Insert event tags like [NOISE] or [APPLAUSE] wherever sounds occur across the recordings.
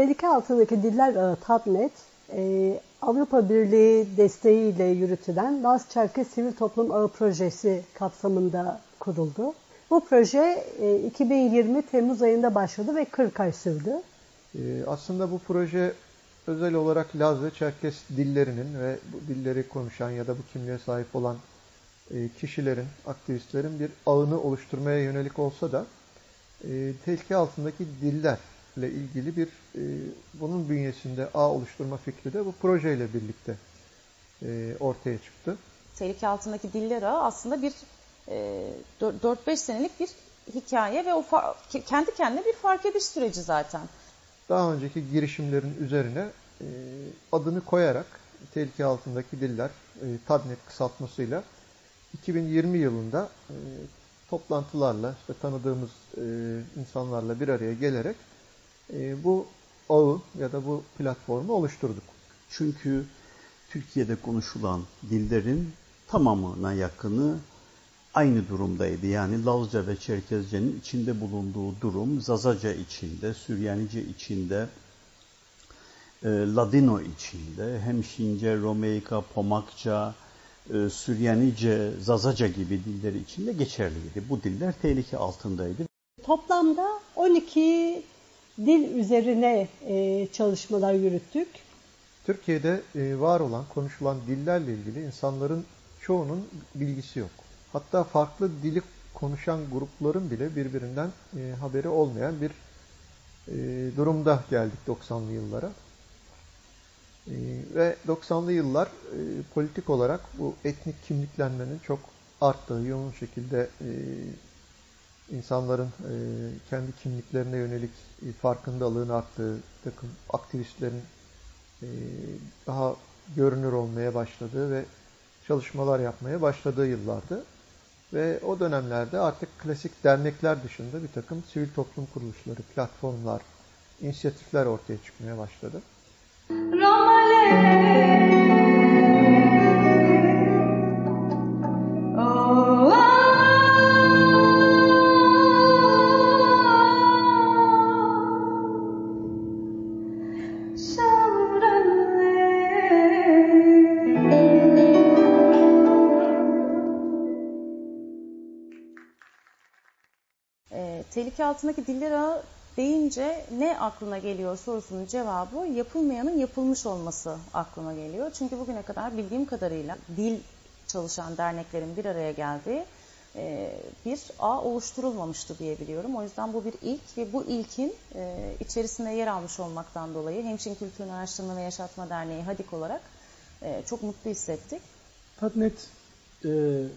Tehlike altındaki diller ağı TADNET, e, Avrupa Birliği desteğiyle yürütülen Laz Çerkez Sivil Toplum Ağı Projesi kapsamında kuruldu. Bu proje e, 2020 Temmuz ayında başladı ve 40 ay sürdü. E, aslında bu proje özel olarak Laz ve Çerkes dillerinin ve bu dilleri konuşan ya da bu kimliğe sahip olan e, kişilerin, aktivistlerin bir ağını oluşturmaya yönelik olsa da e, tehlike altındaki dillerle ilgili bir e, bunun bünyesinde ağ oluşturma fikri de bu projeyle birlikte ortaya çıktı. Tehlike altındaki diller ağı aslında bir 4-5 senelik bir hikaye ve o kendi kendine bir fark ediş süreci zaten. Daha önceki girişimlerin üzerine adını koyarak tehlike altındaki diller TADNET kısaltmasıyla 2020 yılında e, toplantılarla, işte tanıdığımız e, insanlarla bir araya gelerek e, bu ağı ya da bu platformu oluşturduk. Çünkü Türkiye'de konuşulan dillerin tamamına yakını aynı durumdaydı. Yani Lazca ve Çerkezce'nin içinde bulunduğu durum Zazaca içinde, Süryanice içinde, e, Ladino içinde, Hemşince, Romeika, Pomakça, e, Süryanice, Zazaca gibi dilleri içinde geçerliydi. Bu diller tehlike altındaydı. Toplamda 12 dil üzerine e, çalışmalar yürüttük. Türkiye'de e, var olan, konuşulan dillerle ilgili insanların çoğunun bilgisi yok. Hatta farklı dili konuşan grupların bile birbirinden haberi olmayan bir durumda geldik 90'lı yıllara. Ee, ve 90'lı yıllar e, politik olarak bu etnik kimliklenmenin çok arttığı, yoğun şekilde e, insanların e, kendi kimliklerine yönelik e, farkındalığın arttığı, takım aktivistlerin e, daha görünür olmaya başladığı ve çalışmalar yapmaya başladığı yıllardı. Ve o dönemlerde artık klasik dernekler dışında bir takım sivil toplum kuruluşları, platformlar, inisiyatifler ortaya çıkmaya başladı. E, tehlike altındaki diller ağı deyince ne aklına geliyor sorusunun cevabı yapılmayanın yapılmış olması aklına geliyor. Çünkü bugüne kadar bildiğim kadarıyla dil çalışan derneklerin bir araya geldiği e, bir ağ oluşturulmamıştı diyebiliyorum. O yüzden bu bir ilk ve bu ilkin e, içerisinde yer almış olmaktan dolayı Hemşin Kültürünü Araştırma ve Yaşatma Derneği HADİK olarak e, çok mutlu hissettik. Tatnet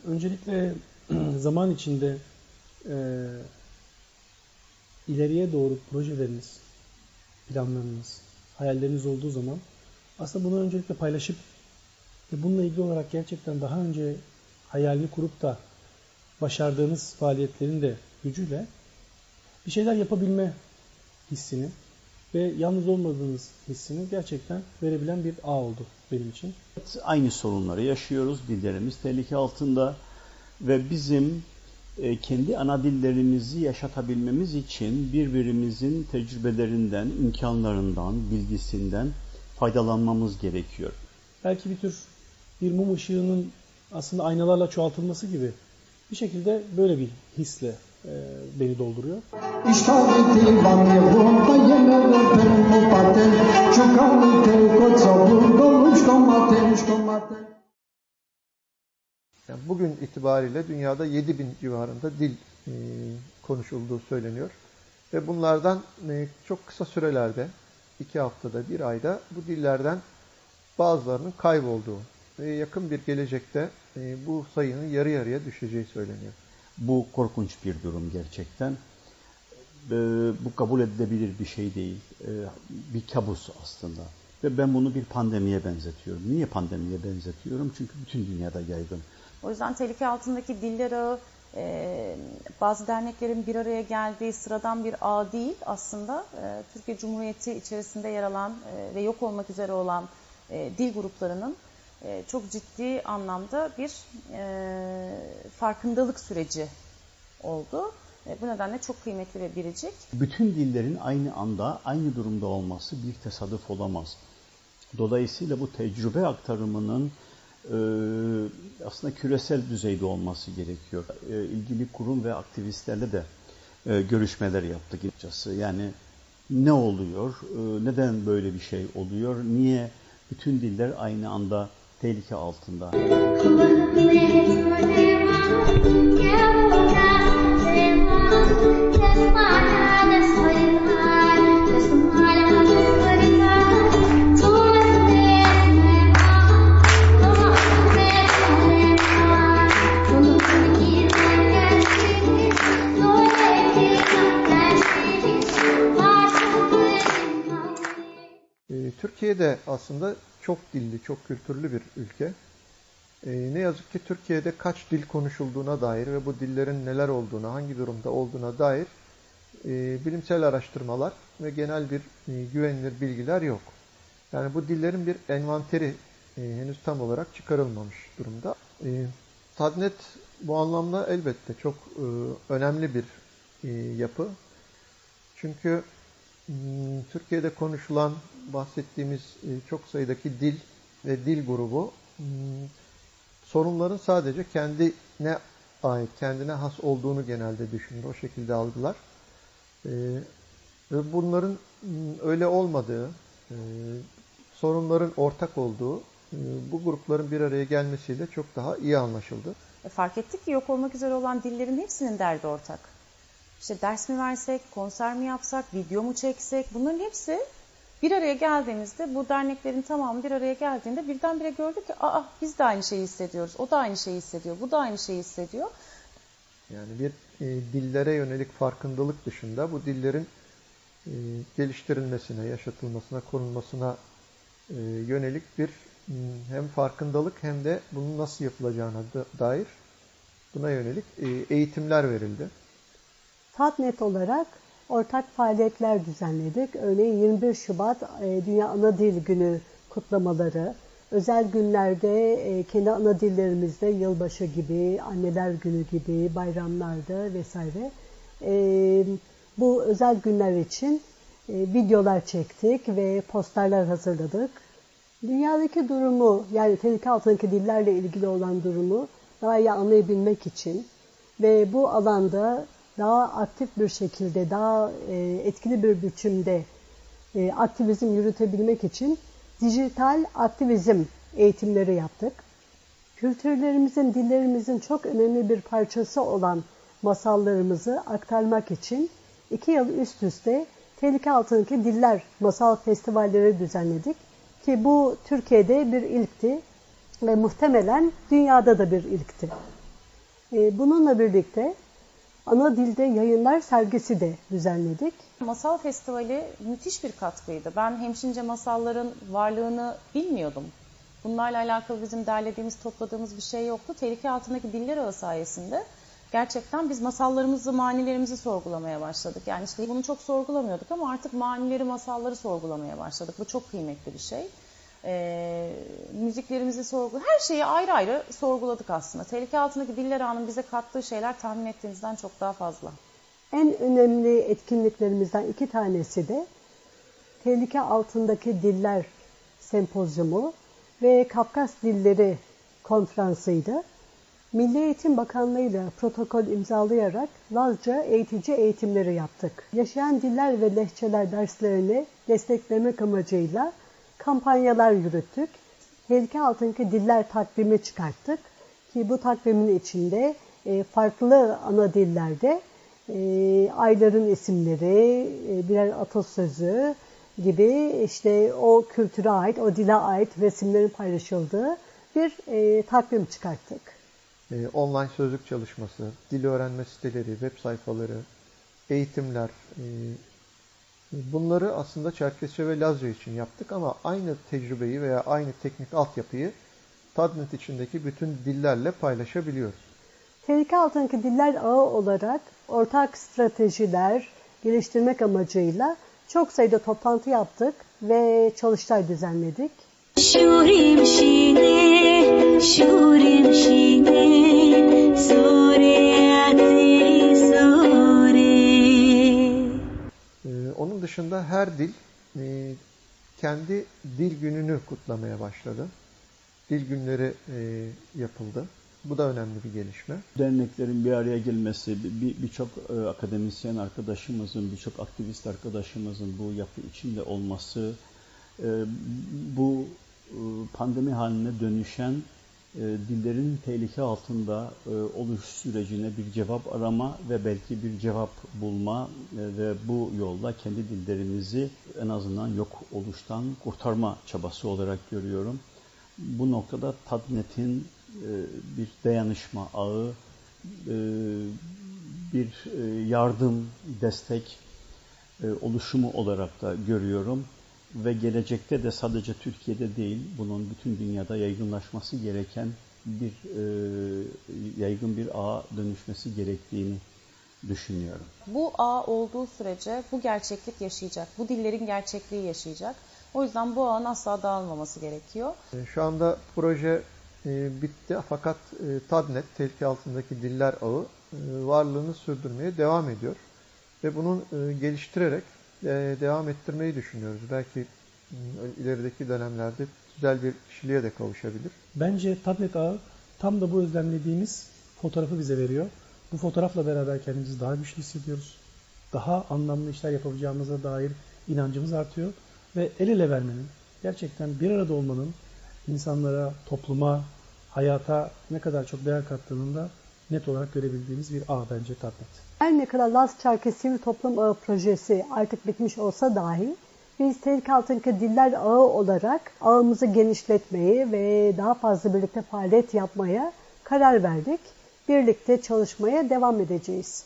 öncelikle [CLEARS THROAT] zaman içinde ileriye doğru projeleriniz, planlarınız, hayalleriniz olduğu zaman aslında bunu öncelikle paylaşıp ve bununla ilgili olarak gerçekten daha önce hayalini kurup da başardığınız faaliyetlerin de gücüyle bir şeyler yapabilme hissini ve yalnız olmadığınız hissini gerçekten verebilen bir ağ oldu benim için. Aynı sorunları yaşıyoruz. Dillerimiz tehlike altında ve bizim kendi ana dillerimizi yaşatabilmemiz için birbirimizin tecrübelerinden, imkanlarından, bilgisinden faydalanmamız gerekiyor. Belki bir tür bir mum ışığının aslında aynalarla çoğaltılması gibi bir şekilde böyle bir hisle e, beni dolduruyor. Yani bugün itibariyle dünyada 7000 civarında dil e, konuşulduğu söyleniyor. Ve bunlardan e, çok kısa sürelerde, iki haftada, bir ayda bu dillerden bazılarının kaybolduğu ve yakın bir gelecekte e, bu sayının yarı yarıya düşeceği söyleniyor. Bu korkunç bir durum gerçekten. E, bu kabul edilebilir bir şey değil. E, bir kabus aslında. Ve ben bunu bir pandemiye benzetiyorum. Niye pandemiye benzetiyorum? Çünkü bütün dünyada yaygın. O yüzden tehlike altındaki diller ağı e, bazı derneklerin bir araya geldiği sıradan bir ağ değil aslında e, Türkiye Cumhuriyeti içerisinde yer alan e, ve yok olmak üzere olan e, dil gruplarının e, çok ciddi anlamda bir e, farkındalık süreci oldu. E, bu nedenle çok kıymetli ve biricik. Bütün dillerin aynı anda aynı durumda olması bir tesadüf olamaz. Dolayısıyla bu tecrübe aktarımının aslında küresel düzeyde olması gerekiyor. E, ilgili kurum ve aktivistlerle de e, görüşmeler yaptık açıkçası. Yani ne oluyor, e, neden böyle bir şey oluyor, niye bütün diller aynı anda tehlike altında. Ee, Türkiye'de aslında çok dilli, çok kültürlü bir ülke. Ee, ne yazık ki Türkiye'de kaç dil konuşulduğuna dair ve bu dillerin neler olduğuna, hangi durumda olduğuna dair e, bilimsel araştırmalar ve genel bir e, güvenilir bilgiler yok. Yani bu dillerin bir envanteri e, henüz tam olarak çıkarılmamış durumda. E, Tadnet bu anlamda elbette çok e, önemli bir e, yapı. Çünkü Türkiye'de konuşulan bahsettiğimiz e, çok sayıdaki dil ve dil grubu m, sorunların sadece kendine ait, kendine has olduğunu genelde düşünür, o şekilde algılar. E, bunların m, öyle olmadığı, e, sorunların ortak olduğu bu grupların bir araya gelmesiyle çok daha iyi anlaşıldı. Fark ettik ki yok olmak üzere olan dillerin hepsinin derdi ortak. İşte ders mi versek, konser mi yapsak, video mu çeksek bunların hepsi bir araya geldiğimizde bu derneklerin tamamı bir araya geldiğinde birdenbire gördük ki aa biz de aynı şeyi hissediyoruz. O da aynı şeyi hissediyor. Bu da aynı şeyi hissediyor. Yani bir e, dillere yönelik farkındalık dışında bu dillerin e, geliştirilmesine, yaşatılmasına, korunmasına e, yönelik bir hem farkındalık hem de bunun nasıl yapılacağına da, dair buna yönelik e, eğitimler verildi. Tatnet olarak ortak faaliyetler düzenledik. Örneğin 21 Şubat e, Dünya Ana Dil Günü kutlamaları, özel günlerde e, kendi ana dillerimizde yılbaşı gibi, anneler günü gibi, bayramlarda vesaire e, bu özel günler için videolar çektik ve posterler hazırladık. Dünyadaki durumu yani tehlike altındaki dillerle ilgili olan durumu daha iyi anlayabilmek için ve bu alanda daha aktif bir şekilde, daha etkili bir biçimde aktivizm yürütebilmek için dijital aktivizm eğitimleri yaptık. Kültürlerimizin, dillerimizin çok önemli bir parçası olan masallarımızı aktarmak için iki yıl üst üste Tehlike Altındaki Diller Masal Festivalleri düzenledik. Ki bu Türkiye'de bir ilkti ve muhtemelen dünyada da bir ilkti. Bununla birlikte ana dilde yayınlar sergisi de düzenledik. Masal Festivali müthiş bir katkıydı. Ben hemşince masalların varlığını bilmiyordum. Bunlarla alakalı bizim derlediğimiz, topladığımız bir şey yoktu. Tehlike altındaki diller ağı sayesinde gerçekten biz masallarımızı, manilerimizi sorgulamaya başladık. Yani işte bunu çok sorgulamıyorduk ama artık manileri, masalları sorgulamaya başladık. Bu çok kıymetli bir şey. E, müziklerimizi sorguladık. Her şeyi ayrı ayrı sorguladık aslında. Tehlike altındaki diller ağının bize kattığı şeyler tahmin ettiğinizden çok daha fazla. En önemli etkinliklerimizden iki tanesi de Tehlike Altındaki Diller Sempozyumu ve Kafkas Dilleri Konferansı'ydı. Milli Eğitim Bakanlığı ile protokol imzalayarak Lazca eğitici eğitimleri yaptık. Yaşayan diller ve lehçeler derslerini desteklemek amacıyla kampanyalar yürüttük. Tehlike altındaki diller takvimi çıkarttık. Ki bu takvimin içinde farklı ana dillerde ayların isimleri, birer atasözü gibi işte o kültüre ait, o dile ait resimlerin paylaşıldığı bir takvim çıkarttık. Online sözlük çalışması, dil öğrenme siteleri, web sayfaları, eğitimler, bunları aslında Çerkesçe ve Lazca için yaptık ama aynı tecrübeyi veya aynı teknik altyapıyı Tadnet içindeki bütün dillerle paylaşabiliyoruz. Tehlike altındaki diller ağı olarak ortak stratejiler geliştirmek amacıyla çok sayıda toplantı yaptık ve çalıştay düzenledik. Şurim şine, şurim şine, sureyati dışında her dil e, kendi dil gününü kutlamaya başladı. Dil günleri e, yapıldı. Bu da önemli bir gelişme. Derneklerin bir araya gelmesi, birçok bir, bir akademisyen arkadaşımızın, birçok aktivist arkadaşımızın bu yapı içinde olması, bu pandemi haline dönüşen e, dillerin tehlike altında e, oluş sürecine bir cevap arama ve belki bir cevap bulma e, ve bu yolda kendi dillerimizi en azından yok oluştan kurtarma çabası olarak görüyorum. Bu noktada Tadnet'in bir dayanışma ağı, bir yardım, destek oluşumu olarak da görüyorum ve gelecekte de sadece Türkiye'de değil, bunun bütün dünyada yaygınlaşması gereken bir e, yaygın bir ağa dönüşmesi gerektiğini düşünüyorum. Bu ağ olduğu sürece bu gerçeklik yaşayacak, bu dillerin gerçekliği yaşayacak. O yüzden bu ağın asla dağılmaması gerekiyor. E, şu anda proje e, bitti fakat e, TADNET, tehlike altındaki diller ağı e, varlığını sürdürmeye devam ediyor. Ve bunun e, geliştirerek devam ettirmeyi düşünüyoruz. Belki ilerideki dönemlerde güzel bir kişiliğe de kavuşabilir. Bence tablet ağı tam da bu özlemlediğimiz fotoğrafı bize veriyor. Bu fotoğrafla beraber kendimizi daha güçlü hissediyoruz. Daha anlamlı işler yapabileceğimize dair inancımız artıyor. Ve el ele vermenin, gerçekten bir arada olmanın insanlara, topluma, hayata ne kadar çok değer kattığını da net olarak görebildiğimiz bir ağ bence tablet. Her ne kadar Laz Çarkı Sivil Toplum Ağı projesi artık bitmiş olsa dahi biz Tehlike Altındaki Diller Ağı olarak ağımızı genişletmeyi ve daha fazla birlikte faaliyet yapmaya karar verdik. Birlikte çalışmaya devam edeceğiz.